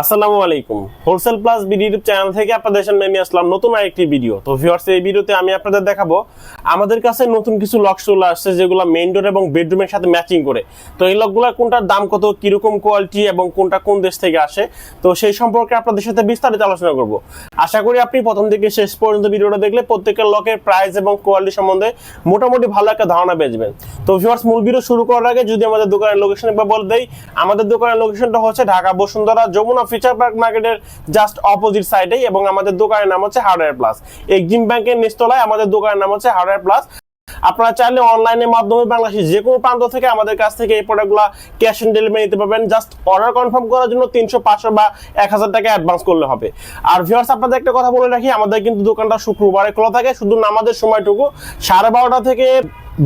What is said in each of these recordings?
আসসালামু আলাইকুম। Wholesale plus BD YouTube channel থেকে আপনাদের সামনে নিয়ে আসলাম নতুন আরেকটি ভিডিও তো ভিউয়ার্স এই ভিডিওতে আমি আপনাদের দেখাবো, আমাদের কাছে নতুন কিছু লক চলে আসছে যেগুলো মেইন ডোর এবং বেডরুমের সাথে ম্যাচিং করে। তো এই লকগুলোর কোনটার দাম কত, কীরকম কোয়ালিটি এবং কোনটা কোন দেশ থেকে আসে, তো সেই সম্পর্কে আপনাদের সাথে বিস্তারিত আলোচনা করব। আশা করি আপনি প্রথম থেকে শেষ পর্যন্ত ভিডিওটা দেখলে প্রত্যেকের লকের প্রাইস এবং কোয়ালিটি সম্বন্ধে মোটামুটি ভালো একটা ধারণা পেয়ে যাবেন। তো ভিউয়ার্স মূল ভিডিও শুরু করার আগে যদি আমাদের দোকানের লোকেশন একবার বলে দেই, আমাদের দোকানের লোকেশনটা হচ্ছে ঢাকা, বসুন্ধরা, যমুনা ফিচার পার্ক মার্কেটের জাস্ট অপোজিট সাইডেই এবং আমাদের দোকানের নাম হচ্ছে হার্ডওয়্যার প্লাস এক্সিম ব্যাংকের নিচতলায় আমাদের দোকানের নাম হচ্ছে হার্ডওয়্যার প্লাস আপনারা চাইলে অনলাইনের মাধ্যমে বাংলাদেশের যে কোনো প্রান্ত থেকে আমাদের কাছ থেকে এই প্রোডাক্টগুলো ক্যাশ অন ডেলিভারি নিতে পারবেন। জাস্ট অর্ডার কনফার্ম করার জন্য তিনশো পাঁচশো বা এক হাজার টাকা অ্যাডভান্স করলে হবে। আর ভিউয়ার্স আপনাদের একটা কথা বলে রাখি, আমাদের কিন্তু দোকানটা শুক্রবারে খোলা থাকে। শুধু নামাজের সময়টুকু। সাড়ে বারোটা থেকে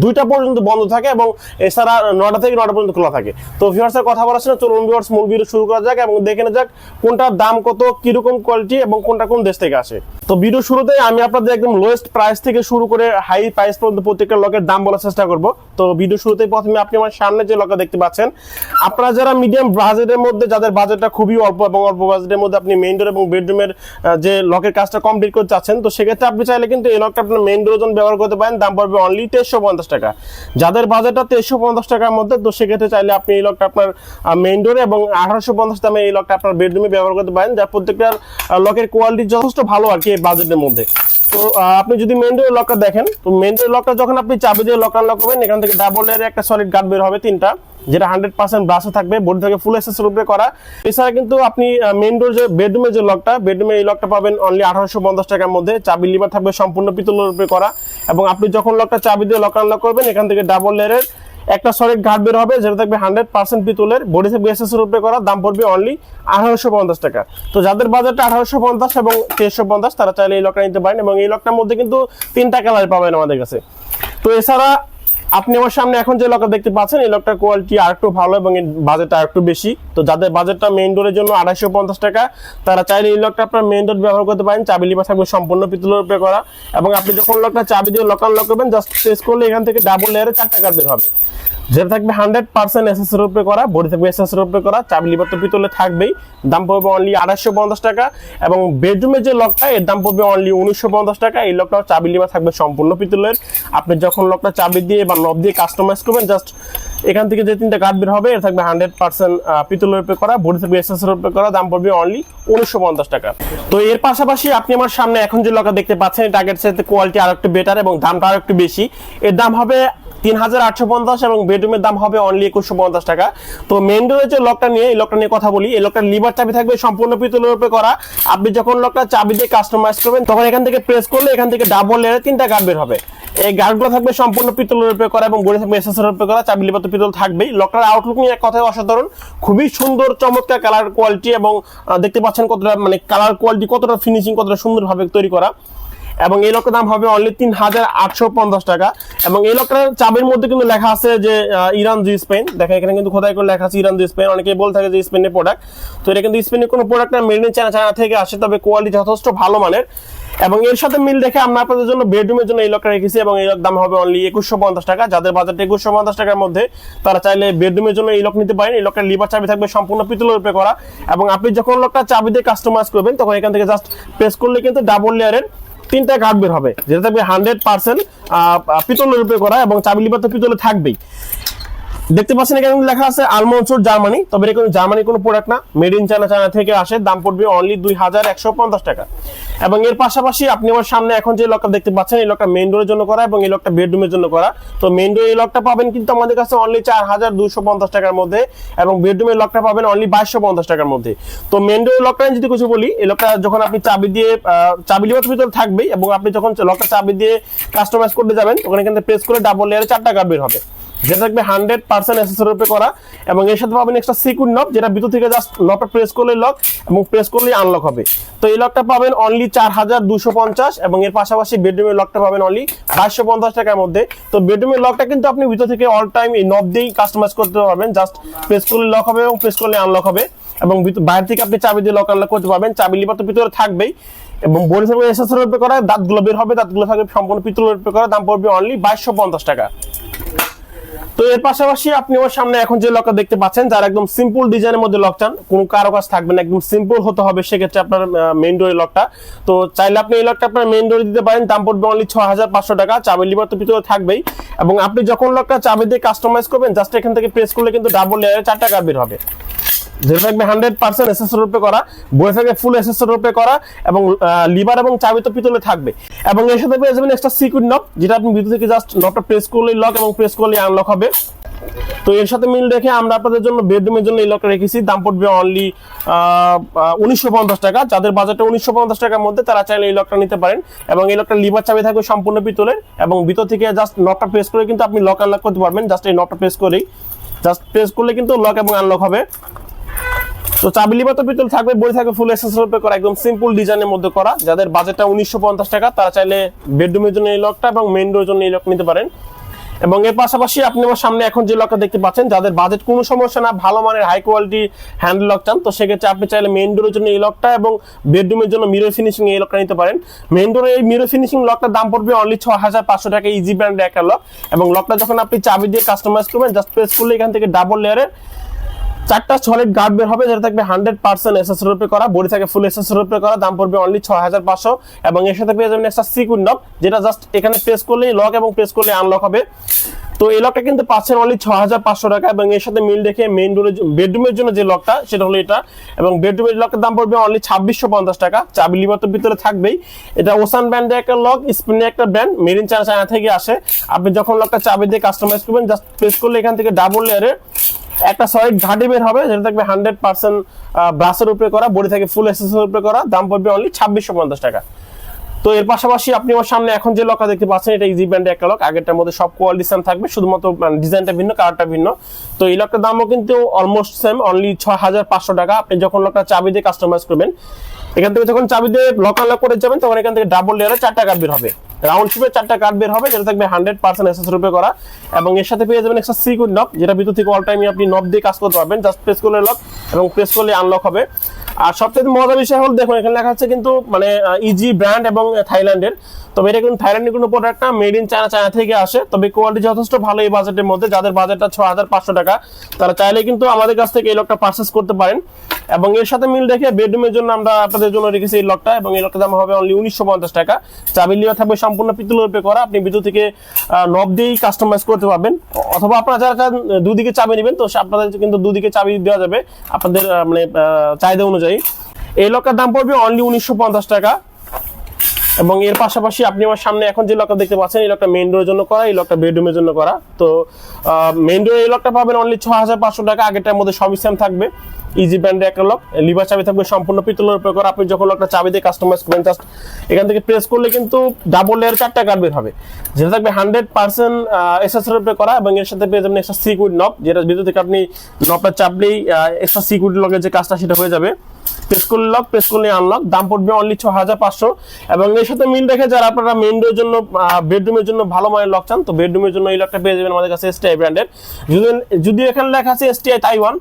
দুইটা পর্যন্ত বন্ধ থাকে এবং এছাড়া নটা থেকে নটা পর্যন্ত খোলা থাকে। তো ভিউয়ার্সের কথা বলার ছিল, চলুন ভিউয়ার্স মূল ভিডিও শুরু করা যাক এবং দেখে নেওয়া যাক কোনটার দাম কত, কীরকম কোয়ালিটি এবং কোনটা কোন দেশ থেকে আসে। তো ভিডিও শুরুতে আমি আপনাদের একদম লোয়েস্ট প্রাইস থেকে শুরু করে হাই প্রাইস পর্যন্ত প্রত্যেকটা লকের দাম বলার চেষ্টা করব। তো ভিডিও শুরুতেই প্রথমে আপনি আমার সামনে যে লকটা দেখতে পাচ্ছেন, আপনারা যারা মিডিয়াম বাজেটের মধ্যে, যাদের বাজেটটা খুবই অল্প এবং অল্প বাজেটের মধ্যে আপনি মেইন ডোর এবং বেডরুমের যে লকের কাজটা কমপ্লিট করতে চাচ্ছেন, তো সেক্ষেত্রে আপনি চাইলে কিন্তু এই লকটা আপনার মেইন জন্য ব্যবহার করতে পারেন। দাম পড়বে অনলি তেইশশো পঞ্চাশ টাকা। যাদের বাজেটটা তেইশশো পঞ্চাশ টাকার মধ্যে, তো সেক্ষেত্রে চাইলে আপনি এই লকটা আপনার মেইন ডোরে এবং আঠারোশো পঞ্চাশ দামে এই লকটা আপনার বেডরুমে ব্যবহার করতে পারেন, যা প্রত্যেকটার লকের কোয়ালিটি যথেষ্ট ভালো আর কি এই বাজেটের মধ্যে। তো আপনি যদি মেইন ডোরের লকটা দেখেন, তো মেন ডোরের লকটা যখন আপনি চাবি দিয়ে লক আনলক করবেন, এখান থেকে ডাবল এর একটা সলিড গার্ড বের হবে তিনটা, যেটা হান্ড্রেড পার্সেন্ট ব্রাশে থাকবে বডি থেকে ফুল এসএস রূপে করা। এছাড়া কিন্তু আপনি মেন ডোর যে বেডরুমের যে লকটা বেডরুমে এই লকটা পাবেন অনলি আঠারোশো পঞ্চাশ টাকার মধ্যে। চাবি লিভার থাকবে সম্পূর্ণ পিতলের রূপে করা। এবং আপনি যখন লকটা চাবি দিয়ে লক আনলক করবেন, এখান থেকে ডাবল লেয়ারের একটা সলিড গার্ড বের হবে, যেটা থাকবে হান্ড্রেড পার্সেন্ট পিতলের বডি থাকবে এসএসের রূপে করা, দাম পড়বে অনলি আঠারোশো পঞ্চাশ টাকা। তো যাদের বাজারটা আঠারোশো পঞ্চাশ এবং তেইশশো পঞ্চাশ, তারা চাইলে এই লকটা নিতে পারেন এবং এই লকটার মধ্যে কিন্তু তিনটা কালার পাবেন আমাদের কাছে। তো এছাড়া আপনি আমার সামনে এখন যে লকটা দেখতে পাচ্ছেন, এই লকটার কোয়ালিটি আর একটু ভালো এবং বাজেট বাজেটটা আর একটু বেশি। তো যাদের বাজেটটা মেইন ডোরের জন্য আড়াইশো পঞ্চাশ টাকা, তারা চাইলে এই লকটা আপনার মেইন ডোর ব্যবহার করতে পারেন। চাবি লিপা থাকবে সম্পূর্ণ পিতলের উপরে করা এবং আপনি যখন লকটা চাবি দিয়ে লক করবেন জাস্ট প্রেস করলে এখান থেকে ডাবল লেয়ারে চারটা কার্ড বের হবে। যেটা থাকবে হান্ড্রেড পার্সেন্ট এসএস এর উপরে করা বডি থাকবে এসএস এর উপরে করা, চাবি লিভার তো পিতলে থাকবেই। দাম পড়বে অনলি আড়াইশো পঞ্চাশ টাকা এবং বেডরুমের যে লকটা এর দাম পড়বে অনলি উনিশশো পঞ্চাশ টাকা। এই লকটাও চাবি লিভার থাকবে সম্পূর্ণ পিতলের। আপনি যখন লকটা চাবি দিয়ে বা নব দিয়ে কাস্টমাইজ করবেন জাস্ট এখান থেকে যে তিনটা কার্ড বের হবে, এর থাকবে হান্ড্রেড পার্সেন্ট পিতলের উপরে করা বডি থাকবে এসএস এর উপরে করা, দাম পড়বে অনলি উনিশশো পঞ্চাশ টাকা। তো এর পাশাপাশি আপনি আমার সামনে এখন যে লকটা দেখতে পাচ্ছেন এটা আগের সাথে কোয়ালিটি আর একটু বেটার এবং দামটা আর একটু বেশি। এর দাম হবে তিন হাজার আটশো পঞ্চাশ এবং বেডরুমের দাম হবে অনলি একুশশো পঞ্চাশ টাকা। তো মেন ডোরের যে লকটা নিয়ে, এই লকটা নিয়ে কথা বলি, এই লকটার লিভার চাবি থাকবে সম্পূর্ণ পিতলের উপরে করা। আপনি যখন লকটা চাবি দিয়ে কাস্টমাইজ করবেন, তখন এখান থেকে প্রেস করলে এখান থেকে ডাবল লেয়ারে তিনটা গার্ড বের হবে। এই গার্ডগুলো থাকবে সম্পূর্ণ পিতলের উপরে করা এবং বডি থাকবে এসএসের উপরে করা, চাবি লিভার তো পিতল থাকবেই। লকটার আউটলুক নিয়ে এক কথায় অসাধারণ, খুবই সুন্দর, চমৎকার কালার কোয়ালিটি এবং দেখতে পাচ্ছেন কতটা মানে কালার কোয়ালিটি কতটা ফিনিশিং কতটা সুন্দরভাবে তৈরি করা। এবং এই লকের দাম হবে অনলি তিন হাজার আটশো পঞ্চাশ টাকা। এবং এই লকের চাবির মধ্যে কিন্তু লেখা আছে যে ইরান জি স্পেন দেখেন, এখানে কিন্তু খোদাই করে লেখা আছে ইরান জি স্পেন অনেকে বলে থাকে যে স্পেনের প্রোডাক্ট তো এটা কিন্তু স্পেনের কোনো প্রোডাক্ট না মেড ইন চায়না চায়না থেকে আসে, তবে কোয়ালিটি যথেষ্ট ভালো মানের। এবং এর সাথে মিল দেখে আমরা আপনাদের জন্য বেডরুমের জন্য এই লকটা রেখেছি এবং এই লক দাম হবে অনলি একুশশো পঞ্চাশ টাকা। যাদের বাজার একুশশো পঞ্চাশ টাকার মধ্যে, তারা চাইলে বেডরুমের জন্য এই লক নিতে পারেন। এই লকটার লিভার চাবি থাকবে সম্পূর্ণ পিতলের উপরে করা। এবং আপনি যখন লকটা চাবি দিয়ে কাস্টমাইজ করবেন, তখন এখান থেকে জাস্ট প্রেস করলে কিন্তু ডাবল লেয়ারের তিনটা কার্ড বের হবে। যেটা থাকবে হান্ড্রেড পার্সেন্ট পিতলের উপরে করা এবং চাবি লিভার তো পিতলে থাকবেই। দেখতে পাচ্ছেন এখানে লেখা আছে আলমনসুর জার্মানি, তবে এটা কিন্তু জার্মানি কোনো প্রোডাক্ট না। মেড ইন চায়না চায়না থেকে আসে, দাম পড়বে অনলি দুই হাজার একশো পঞ্চাশ টাকা। এবং এর পাশাপাশি আপনি আমার সামনে এখন যে লকটা দেখতে পাচ্ছেন, এই লকটা মেইন ডোরের জন্য করা এবং এই লকটা বেডরুমের জন্য করা। তো মেইন ডোর এই লকটা পাবেন কিন্তু আমাদের কাছে অনলি চার হাজার দুশো পঞ্চাশ টাকার মধ্যে এবং বেডরুমের লকটা পাবেন অনলি বাইশশো পঞ্চাশ টাকার মধ্যে। তো মেইন ডোরের লকটা যদি কিছু বলি, এই লকটা যখন আপনি চাবি দিয়ে চাবি লিভার ভিতরে থাকবেই এবং আপনি যখন লকটা চাবি দিয়ে কাস্টমাইজ করতে যাবেন, তখন এখানে প্রেস করে ডাবল লেয়ারে চারটা কার্ড বের হবে। যেটা থাকবে হান্ড্রেড পার্সেন্ট এসএসএর উপরে করা এবং এর সাথে পাবেন এক্সট্রা সিকিউর নব যেটা ভিতর থেকে জাস্ট নবটা প্রেস করলে লক এবং প্রেস করলেই আনলক হবে। তো এই লকটা পাবেন অনলি চার হাজার দুশো পঞ্চাশ এবং এর পাশাপাশি বেডরুমের লকটা পাবেন অনলি বাইশশো পঞ্চাশ টাকার মধ্যে। তো বেডরুমের লকটা কিন্তু আপনি ভিতর থেকে অল টাইম এই নব দিয়েই কাস্টমাইজ করতে পারবেন। জাস্ট প্রেস করলে লক হবে এবং প্রেস করলে আনলক হবে। এবং বাইরে থেকে আপনি চাবি দিয়ে লক আনলক করতে পারবেন। চাবি লিভার তো ভিতরে থাকবেই। এবং থাকবে এসএসএর উপরে করা, দাঁতগুলো বের হবে, দাঁতগুলো থাকবে সম্পূর্ণ পিতলের উপরে করা, দাম পড়বে অনলি বাইশশো পঞ্চাশ টাকা। তো এর পাশাপাশি আপনি আমার সামনে এখন যে লকটা দেখতে পাচ্ছেন, যার একদম সিম্পল ডিজাইনের মধ্যে লক চান কোনো কারও কাজ থাকবে না, একদম সিম্পল হতে হবে সেক্ষেত্রে আপনার মেইন ডোরের লকটা তো চাইলে আপনি এই লকটা আপনার মেইন ডোরে দিতে পারেন, দাম পড়বে অনলি ছ হাজার পাঁচশো টাকা, চাবি লিভার তো ভিতরে থাকবেই। এবং আপনি যখন লকটা চাবি দিয়ে কাস্টমাইজ করবেন জাস্ট এখান থেকে প্রেস করলে কিন্তু ডাবল লেয়ারে চার টাকা বের হবে। যেটা থাকবে হান্ড্রেড পার্সেন্ট এসএসএর রূপে করা বইয়ে থাকবে ফুল এসএসএর রূপে করা এবং লিভার এবং চাবি তো পিতলে থাকবে। এবং এর সাথে পেয়ে যাবেন এক্সট্রা সিকিউর নব যেটা আপনি ভিতর থেকে জাস্ট নবটা প্রেস করলেই লক এবং প্রেস করলেই আনলক হবে। তো এর সাথে মিল রেখে আমরা আপনাদের জন্য বেডরুমের জন্য এই লকটা রেখেছি। দাম পড়বে অনলি উনিশশো পঞ্চাশ টাকা। যাদের বাজেটে উনিশশো পঞ্চাশ টাকার মধ্যে, তারা চাইলে এই লকটা নিতে পারেন। এবং এই লকটা লিভার চাবি থাকবে সম্পূর্ণ পিতলের। এবং ভিতর থেকে জাস্ট নটটা প্রেস করে কিন্তু আপনি লক আনলক করতে পারবেন। জাস্ট এই নটটা প্রেস করেই। জাস্ট প্রেস করলে কিন্তু লক এবং আনলক হবে। তো চাবি লিভার তো পিতল থাকবে বই থাকবে, ফুল এক্সেস রূপে করা, একদম সিম্পল ডিজাইনের মধ্যে করা। যাদের বাজেটটা উনিশশো পঞ্চাশ টাকা, তারা চাইলে বেডরুমের জন্য এই লকটা এবং মেইন ডোরের জন্য এই লক নিতে পারেন। এবং এর পাশাপাশি আপনি আমার সামনে এখন যে লকটা দেখতে পাচ্ছেন, যাদের বাজেট কোনো সমস্যা না, ভালো মানের হাই কোয়ালিটি হ্যান্ড লক চান, তো সেক্ষেত্রে আপনি চাইলে মেইন ডোরের জন্য এই লকটা এবং বেডরুমের জন্য মিরর ফিনিশিং এই লকটা নিতে পারেন। মেইন ডোরের এই মিরর ফিনিশিং লকটার দাম পড়বে অনলি ছ হাজার পাঁচশো টাকা ইজি ব্র্যান্ডের একটা লক এবং লকটা যখন আপনি চাবি দিয়ে কাস্টমাইজ করবেন জাস্ট প্রেস করলে এখান থেকে ডাবল লেয়ারের চারটা সলিড গার্ড বের হবে, যেটা থাকবে হান্ড্রেড পার্সেন্ট এসএস রূপে করা বডি থাকে ফুল এসএস রূপে করা, দাম পড়বে অনলি ছয় হাজার পাঁচশো। এবং এর সাথে পেয়ে যাবেন একটা সিকুইন নব যেটা জাস্ট এখানে প্রেস করলেই লক এবং প্রেস করলে আনলক হবে। তো এই লকটা কিন্তু পাচ্ছেন অনলি ছ হাজার পাঁচশো টাকা, এবং এর সাথে মিল রেখে মেইন ডোরের বেডরুমের জন্য যে লকটা সেটা হলো এটা। এবং বেডরুমের লকের দাম পড়বে অনলি ছাব্বিশশো পঞ্চাশ টাকা। চাবি লিভার তো ভিতরে থাকবেই। এটা ওসান ব্র্যান্ডের একটা লক স্পিনের একটা ব্র্যান্ড মেরিন চায়না চায়না থেকে আসে। আপনি যখন লকটা চাবি দিয়ে কাস্টমাইজ করবেন জাস্ট প্রেস করলে এখান থেকে ডাবল লেয়ারের একটা সলিড ঘাটি বের হবে, যেটা থাকবে হান্ড্রেড পার্সেন্ট ব্রাসের উপরে করা বডি থেকে ফুল এসেসের উপরে করা, দাম পড়বে অনলি ছাব্বিশশো পঞ্চাশ টাকা। তো এর পাশাপাশি আপনি আমার সামনে এখন যে লকটা দেখতে পাচ্ছেন, এটা ইজি ব্র্যান্ডের একটা লক আগেরটার মধ্যে সব কোয়ালিটি সেম থাকবে, শুধুমাত্র ডিজাইনটা ভিন্ন কালারটা ভিন্ন। তো এই লকটার দামও কিন্তু অলমোস্ট সেম অনলি ছয় হাজার পাঁচশো টাকা। আপনি যখন লকটা চাবি দিয়ে কাস্টমাইজ করবেন, এখান থেকে যখন চাবি দিয়ে লক আনলক করে যাবেন, তখন এখান থেকে ডাবল লেয়ারে চার টাকা বের হবে। রাউন্ড শেপের চারটা কার্ড বের হবে, যেটা থাকবে হান্ড্রেড পার্সেন্ট এসএস রূপে করা। এবং এর সাথে পেয়ে যাবেন একটা সিকিউর নব যেটা ভিতর থেকে অল টাইমই আপনি নব দিয়ে কাজ করতে পারবেন। জাস্ট প্রেস করলে লক এবং প্রেস করলে আনলক হবে। আর সবচেয়ে মজার বিষয় হল, দেখুন, এখানে লেখা আছে কিন্তু মানে ইজি ব্র্যান্ড এবং থাইল্যান্ডের তবে এটা কিন্তু থাইল্যান্ডের কোনো প্রোডাক্ট না মেড ইন চায়না চায়না থেকে আসে। তবে কোয়ালিটি যথেষ্ট ভালো এই বাজেটের মধ্যে। যাদের বাজেটটা ছ হাজার পাঁচশো টাকা, তারা চাইলে কিন্তু আমাদের কাছ থেকে এই লকটা পারচেস করতে পারেন। এবং এর সাথে মিল রেখে বেডরুমের জন্য আমরা আপনাদের জন্য রেখেছি এই লকটা এবং এই লকটার দাম হবে অনলি উনিশশো পঞ্চাশ টাকা। চাবি লিভার থাকবে সম্পূর্ণ পিতল রূপে করা। আপনি বিদ্যুৎ থেকে নব দিয়েই কাস্টমাইজ করতে পারবেন। অথবা আপনারা যারা দুদিকে চাবি নেবেন, তো আপনাদের কিন্তু দুদিকে চাবি দেওয়া যাবে। আপনাদের মানে চাহিদা অনুযায়ী এই লকার দাম পড়বে অনলি উনিশশো পঞ্চাশ টাকা। এবং এর পাশাপাশি আপনি আমার সামনে এখন যে লকটা দেখতে পাচ্ছেন, এই লকটা মেইন ডোরের জন্য করা, এই লকটা বেডরুমের জন্য করা। তো মেইন ডোরে এই লকটা পাবেন অনলি ছ হাজার পাঁচশো টাকা, আগেরটার মধ্যে সবই সেম থাকবে। ইজি ব্র্যান্ডের একটা লক লিভার চাবি থাকবে, সম্পূর্ণ পিতলের উপর করা। আপনি যখন লকটা চাবি দিয়ে কাস্টমাইজ করবেন জাস্ট এখান থেকে প্রেস করলে কিন্তু ডাবল লেয়ার চারটা কার্ড বের হবে। যেটা থাকবে হান্ড্রেড পার্সেন্ট এসএসের উপরে করা এবং এর সাথে পেয়ে যাবেন এক্সট্রা সিকুইড নব যেটা ভিতর থেকে আপনি নবটা চাপলেই এক্সট্রা সিকুইড লগের যে কাজটা, সেটা হয়ে যাবে। প্রেস করলে লক নিয়ে আনলক দাম পড়বে অনলি ছ হাজার পাঁচশো। এবং এর সাথে মিল রেখে যারা আপনারা মেইন ডোর জন্য বেডরুমের জন্য ভালো মানের লক চান, তো বেডরুমের জন্য এই লকটা পেয়ে যাবেন আমাদের কাছে এসটিআই ব্র্যান্ডের যদি যদি এখানে লেখা আছে এসটিআই তাইওয়ান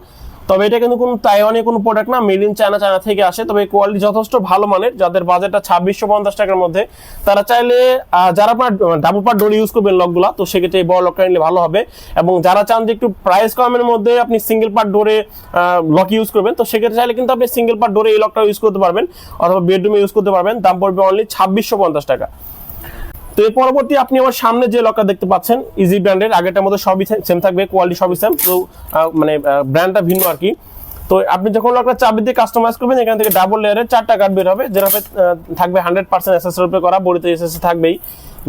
তবে এটা কিন্তু কোনো তাইওয়ানের কোনো প্রোডাক্ট না মেড ইন চায়না চায়না থেকে আসে। তবে কোয়ালিটি যথেষ্ট ভালো মানের, যাদের বাজেটটা ছাব্বিশশো পঞ্চাশ টাকার মধ্যে। তারা চাইলে যারা আপনার ডাবল পার্ট ডোর ইউজ করবেন লকগুলা, তো সেক্ষেত্রে এই বড় লকটা নিলে ভালো হবে। এবং যারা চান যে একটু প্রাইস কমের মধ্যে আপনি সিঙ্গেল পার্ট ডোরে লক ইউজ করবেন, তো সেক্ষেত্রে চাইলে কিন্তু আপনি সিঙ্গেল পার্ট ডোরে এই লকটা ইউজ করতে পারবেন, অথবা বেডরুমে ইউজ করতে পারবেন। দাম পড়বে অনলি ছাব্বিশশো পঞ্চাশ টাকা। তো এর পরবর্তী আপনি আমার সামনে যে লকার দেখতে পাচ্ছেন ইজি ব্র্যান্ডের আগেরটার মধ্যে সবই সেম থাকবে কোয়ালিটি সবই সেম তো মানে ব্র্যান্ডটা ভিন্ন আর কি। তো আপনি যখন লকটা চাবি দিয়ে কাস্টমাইজ করবেন এখান থেকে ডাবল লেয়ারের চারটা কার্ড বের হবে যেটা হবে, থাকবে হান্ড্রেড পার্সেন্ট এসএস রূপে করা বডিতে এসএস থাকবেই।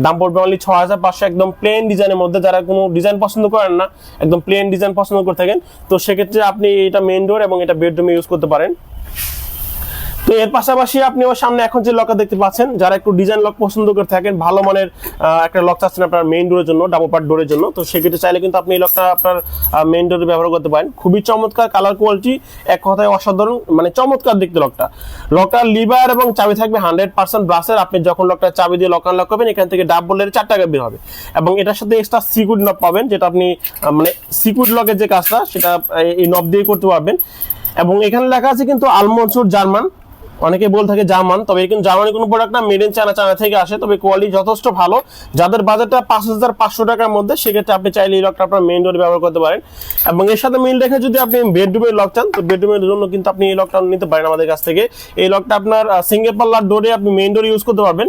দাম পড়বে অনলি ছ হাজার পাঁচশো একদম প্লেন ডিজাইনের মধ্যে যারা কোনো ডিজাইন পছন্দ করেন না একদম প্লেন ডিজাইন পছন্দ করে থাকেন। তো সেক্ষেত্রে আপনি এটা মেইন ডোর এবং এটা বেডরুমে ইউজ করতে পারেন। তো এর পাশাপাশি আপনি আমার সামনে এখন যে লকটা দেখতে পাচ্ছেন, যারা একটু ডিজাইন লক পছন্দ করে থাকেন, ভালো মানের একটা লক চাচ্ছেন আপনার মেইন ডোরের জন্য ডাবল পার্ট ডোরের জন্য, তো সেক্ষেত্রে চাইলে কিন্তু আপনি এই লকটা আপনার মেইন ডোরে ব্যবহার করতে পারেন। খুবই চমৎকার কালার কোয়ালিটি এক কথায় অসাধারণ মানে চমৎকার দেখতে লকটা লকটার লিভার এবং চাবি থাকবে হান্ড্রেড পার্সেন্ট ব্রাসের আপনি যখন লকটা চাবি দিয়ে লক আনলক করবেন, এখান থেকে ডাব বলের চার টাকা বের হবে। এবং এটার সাথে এক্সট্রা সিকিউরিটি নব পাবেন, যেটা আপনি মানে সিকিউরিটি লকের যে কাজটা, সেটা এই নব দিয়ে করতে পারবেন। এবং এখানে লেখা আছে কিন্তু আলমনসুর জার্মান অনেকে বল থাকে জার্মান, তবে কিন্তু জার্মানি কোনো প্রোডাক্ট না মেড ইন চায়না চায়না থেকে আসে, তবে কোয়ালিটি যথেষ্ট ভালো। যাদের বাজেটটা পাঁচ হাজার পাঁচশো টাকার মধ্যে, সেক্ষেত্রে আপনি চাইলে এই লকটা আপনার মেইন ডোরে ব্যবহার করতে পারেন। এবং এর সাথে মিল রেখে যদি আপনি বেডরুমের লক চান, তো বেডরুমের জন্য কিন্তু আপনি এই লকটা নিতে পারেন আমাদের কাছ থেকে। এই লকটা আপনার সিঙ্গেল পাল্লার ডোরে আপনি মেইন ডোর ইউজ করতে পারবেন।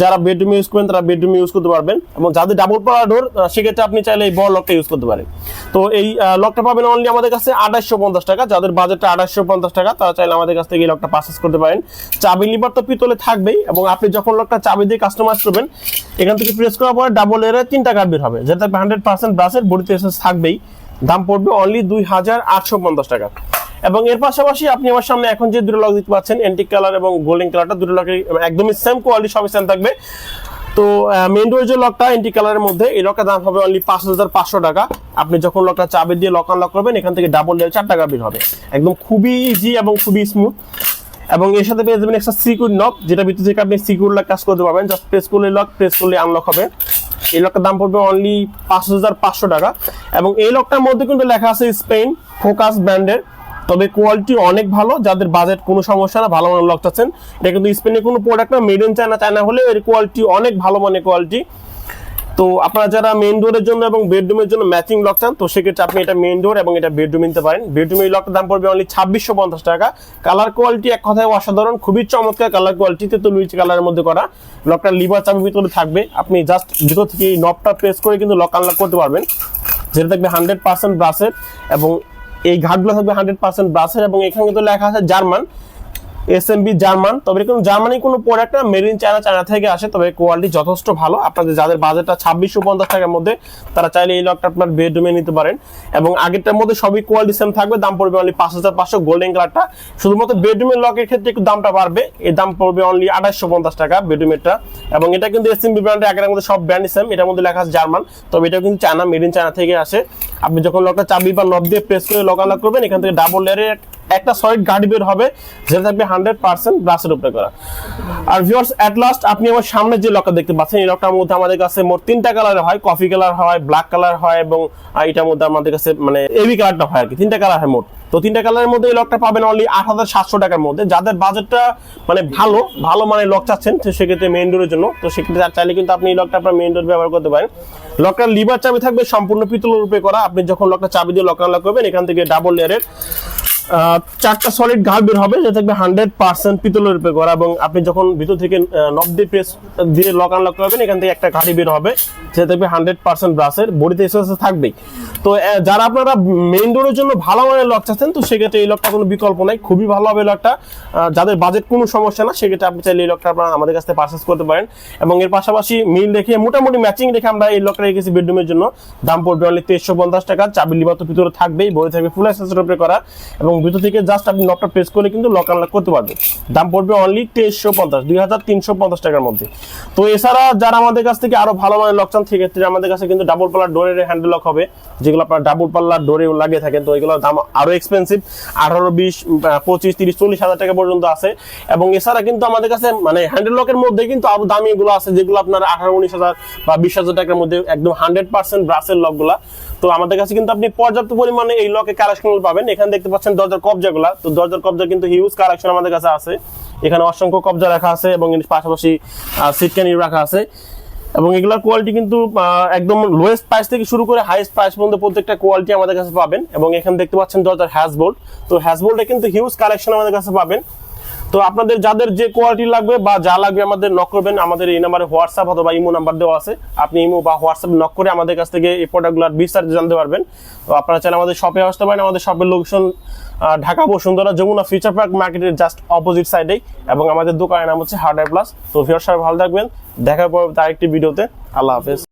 যারা বেডরুমে ইউজ করবেন, তারা বেডরুমে ইউজ করতে পারবেন। এবং যাদের ডাবল পাল্লা ডোর সেক্ষেত্রে আপনি চাইলে এই বড় লকটা ইউজ করতে পারেন। তো এই লকটা পাবেন অনলি আমাদের কাছে আঠাশশো পঞ্চাশ টাকা। যাদের বাজেটটা আঠাশশো পঞ্চাশ টাকা, তারা চাইলে আমাদের কাছ থেকে এই লকটা পারচেস করতে পারেন। চাবি লিভার তো পিতলে থাকবেই এবং আপনি যখন লকটা চাবি দিয়ে কাস্টমাইজ করবেন, এখান থেকে প্রেস করার পরে ডাবল এর তিনটা কার্ড বের হবে। যেটা হান্ড্রেড পার্সেন্ট ব্রাসের বডিতে থাকবেই। দাম পড়বে অনলি দুই হাজার আটশো পঞ্চাশ টাকা। এবং এর পাশাপাশি আপনি আমার সামনে এখন যে দুটো লক দিতে পাচ্ছেন এন্টিক কালার এবং গোল্ডেন কালারটা দুটো লকের একদমই সেম কোয়ালিটি সবই সেম থাকবে। তো মেন ডোর যে লকটা এন্টি কালারের মধ্যে, এই লকটার দাম হবে অনলি পাঁচ হাজার পাঁচশো টাকা। আপনি যখন লকটা চাবি দিয়ে লক আনলক করবেন, এখান থেকে ডাবল লেয়ার চার টাকা বের হবে। একদম খুবই ইজি এবং খুবই স্মুথ এবং এর সাথে পেয়ে যাবেন একটা সিকিউর নক যেটা ভিতর থেকে আপনি সিকিউর লক কাজ করতে পারবেন। জাস্ট প্রেস করলে লক প্রেস করলে আনলক হবে। এই লকটার দাম পড়বে অনলি পাঁচ হাজার পাঁচশো টাকা। এবং এই লকটার মধ্যে কিন্তু লেখা আছে স্পেন ফোকাস ব্র্যান্ডের তবে কোয়ালিটি অনেক ভালো, যাদের বাজেট কোনো সমস্যা না, ভালো মানের লক চাচ্ছেন। এটা কিন্তু স্পেনের কোনো প্রোডাক্ট না মেড ইন চায়না চায়না হলে এর কোয়ালিটি অনেক ভালো মানের কোয়ালিটি তো আপনারা যারা মেইন ডোরের জন্য এবং বেডরুমের জন্য ম্যাচিং লক চান, তো সেক্ষেত্রে আপনি এটা মেইন ডোর এবং এটা বেডরুম নিতে পারেন। বেডরুমের লকটার দাম পড়বে অনলি ছাব্বিশশো পঞ্চাশ টাকা। কালার কোয়ালিটি এক কথায় অসাধারণ, খুবই চমৎকার কালার কোয়ালিটিতে তো লুইচ কালারের মধ্যে করা। লকটার লিভার চাবি ভিতরে থাকবে। আপনি জাস্ট ভিতর থেকে এই নবটা প্রেস করে কিন্তু লক আনলক করতে পারবেন। যেটা থাকবে হান্ড্রেড পার্সেন্ট ব্রাসের এবং এই ঘাটগুলো থাকবে হান্ড্রেড পার্সেন্ট ব্রাসের এবং এখানে কিন্তু লেখা আছে জার্মান এস জার্মান, তবে কোনো জার্মানি কোনো প্রোডাক্ট না মেড ইন চায়না চায়না থেকে আসে, তবে কোয়ালিটি যথেষ্ট ভালো। আপনাদের যাদের বাজেটটা ছাব্বিশশো পঞ্চাশ টাকার মধ্যে, তারা চাইলে এই লকটা আপনার বেডরুমে নিতে পারেন। এবং আগেরটার মধ্যে সবই কোয়ালিটি সেম থাকবে, দাম পড়বে অনলি পাঁচ হাজার পাঁচশো গোল্ডেন কালারটা শুধুমাত্র বেডরুমের লকের ক্ষেত্রে একটু দামটা বাড়বে, এই দাম পড়বে অনলি আঠাশশো পঞ্চাশ টাকা বেডরুমেরটা এবং এটা কিন্তু এস এম বি ব্র্যান্ডের আগের মধ্যে সব ব্র্যান্ড সেম এটার মধ্যে লেখা আছে জার্মান, তবে এটা কিন্তু চায়না মেরিন চায়না থেকে আসে। আপনি যখন লকটা চাবি বা নব দিয়ে প্রেস করে লক আনলক করবেন, এখান থেকে ডাবল লেয়ারের একটা সলিড গাড়ি বের হবে, যেটা থাকবে হান্ড্রেড পার্সেন্ট ব্রাসের উপরে করা। আর ভিউয়ার্স এট লাস্ট আপনি আমার সামনে যে লকটা দেখতে পাচ্ছেন, এই লকটার মধ্যে আমাদের কাছে মোট তিনটা কালার হয়। কফি কালার হয় ব্ল্যাক কালার হয় এবং এটার মধ্যে আমাদের কাছে মানে এবি কালারটা হয় আর কি তিনটা কালার হয় মোট। তো তিনটা কালারের মধ্যে এই লকটা পাবেন অনলি আট হাজার সাতশো টাকার মধ্যে। যাদের বাজেটটা মানে ভালো ভালো মানে লক চাচ্ছেন, তো সেক্ষেত্রে মেইন ডোরের জন্য। তো সেক্ষেত্রে চাইলে কিন্তু আপনি এই লকটা আপনার মেইন ডোর ব্যবহার করতে পারেন। লকটার লিভার চাবি থাকবে সম্পূর্ণ পিতল রূপে করা। আপনি যখন লকটা চাবি দিয়ে লক করবেন, এখান থেকে ডাবল লেয়ারের চারটা সলিড ঘাট বের হবে, যেটা থাকবে হান্ড্রেড পার্সেন্ট পিতলের উপরে করা এবং আপনি যখন ভিতর থেকে নব দিয়ে প্রেস দিয়ে লক আনলক করবেন, এখান থেকে একটা ঘাড়ি বের হবে, যেটা থাকবে হান্ড্রেড পার্সেন্ট ব্রাসের বডিতে এসে থাকবেই। তো যারা আপনারা মেইন ডোরের জন্য ভালো মানের লক চাচ্ছেন, তো সেক্ষেত্রে এই লকটা কোনো বিকল্প নাই। খুবই ভালো হবে লকটা যাদের বাজেট কোনো সমস্যা না, সেক্ষেত্রে আপনি চাইলে এই লকটা আপনারা আমাদের কাছ থেকে পারচেস করতে পারেন। এবং এর পাশাপাশি মিল রেখে মোটামুটি ম্যাচিং রেখে আমরা এই লকটা রেখেছি বেডরুমের জন্য। দাম পড়বে অনলি তেইশশো পঞ্চাশ টাকা, চাবি লিভার তো ভিতরে থাকবেই, বডি থাকবে ফুল অ্যাক্সেসের উপরে করা। এবং ভিতর থেকে জাস্ট আপনি নকটা প্রেস করে কিন্তু লক আনলক করতে পারবেন। দাম পড়বে অনলি তেইশশো পঞ্চাশ, দুই হাজার তিনশো পঞ্চাশ টাকার মধ্যে। তো এছাড়া যারা আমাদের কাছ থেকে আরও ভালো মানের লক চান, সেক্ষেত্রে আমাদের কাছে কিন্তু ডাবল পাল্লার ডোরের হ্যান্ডেল লক হবে, যেগুলো আপনার ডাবল পাল্লার ডোরে লাগিয়ে থাকেন। তো এগুলোর দাম আরও এক্সপেন্সিভ আঠারো, বিশ পঁচিশ, তিরিশ, চল্লিশ হাজার টাকা পর্যন্ত আছে। এবং এছাড়া কিন্তু আমাদের কাছে মানে হ্যান্ডেল লকের মধ্যে কিন্তু আরও দামি এগুলো আছে, যেগুলো আপনার আঠারো, উনিশ হাজার বা বিশ হাজার টাকার মধ্যে একদম হান্ড্রেড পার্সেন্ট ব্রাসের লকগুলা তো আমাদের কাছে কিন্তু আপনি পর্যাপ্ত পরিমাণে এই লকে কালেকশন পাবেন। এখানে দেখতে পাচ্ছেন দরজার কবজাগুলা। তো দরজার কবজা কিন্তু হিউজ কালেকশন আমাদের কাছে আছে। এখানে অসংখ্য কবজা রাখা আছে এবং পাশাপাশি সিটকানি রাখা আছে। এবং এগুলোর কোয়ালিটি কিন্তু একদম লোয়েস্ট প্রাইস থেকে শুরু করে হাইয়েস্ট প্রাইস পর্যন্ত প্রত্যেকটা কোয়ালিটি আমাদের কাছে পাবেন। এবং এখানে দেখতে পাচ্ছেন দরজার হ্যাজবোল্ট তো হ্যাজবোল্টে কিন্তু হিউজ কালেকশন আমাদের কাছে পাবেন। তো আপনাদের যাদের যে কোয়ালিটি লাগবে বা যা লাগবে আমাদের নক করবেন, আমাদের এই নাম্বারে হোয়াটসঅ্যাপ অথবা ইমো নাম্বার দেওয়া আছে। আপনি ইমো বা হোয়াটসঅ্যাপ নক করে আমাদের কাছ থেকে এই প্রোডাক্টগুলোর বিস্তারিত জানতে পারবেন। তো আপনারা চাইলে আমাদের শপে আসতে পারেন। আমাদের শপের location Dhaka Bashundhara Jamuna Future Park মার্কেটের জাস্ট অপোজিট সাইডেই এবং আমাদের দোকানের নাম হচ্ছে হার্ডওয়্যার প্লাস তো ভিউয়ার সবাই ভালো থাকবেন। দেখা পর আরেকটি ভিডিওতে আল্লাহ হাফেজ।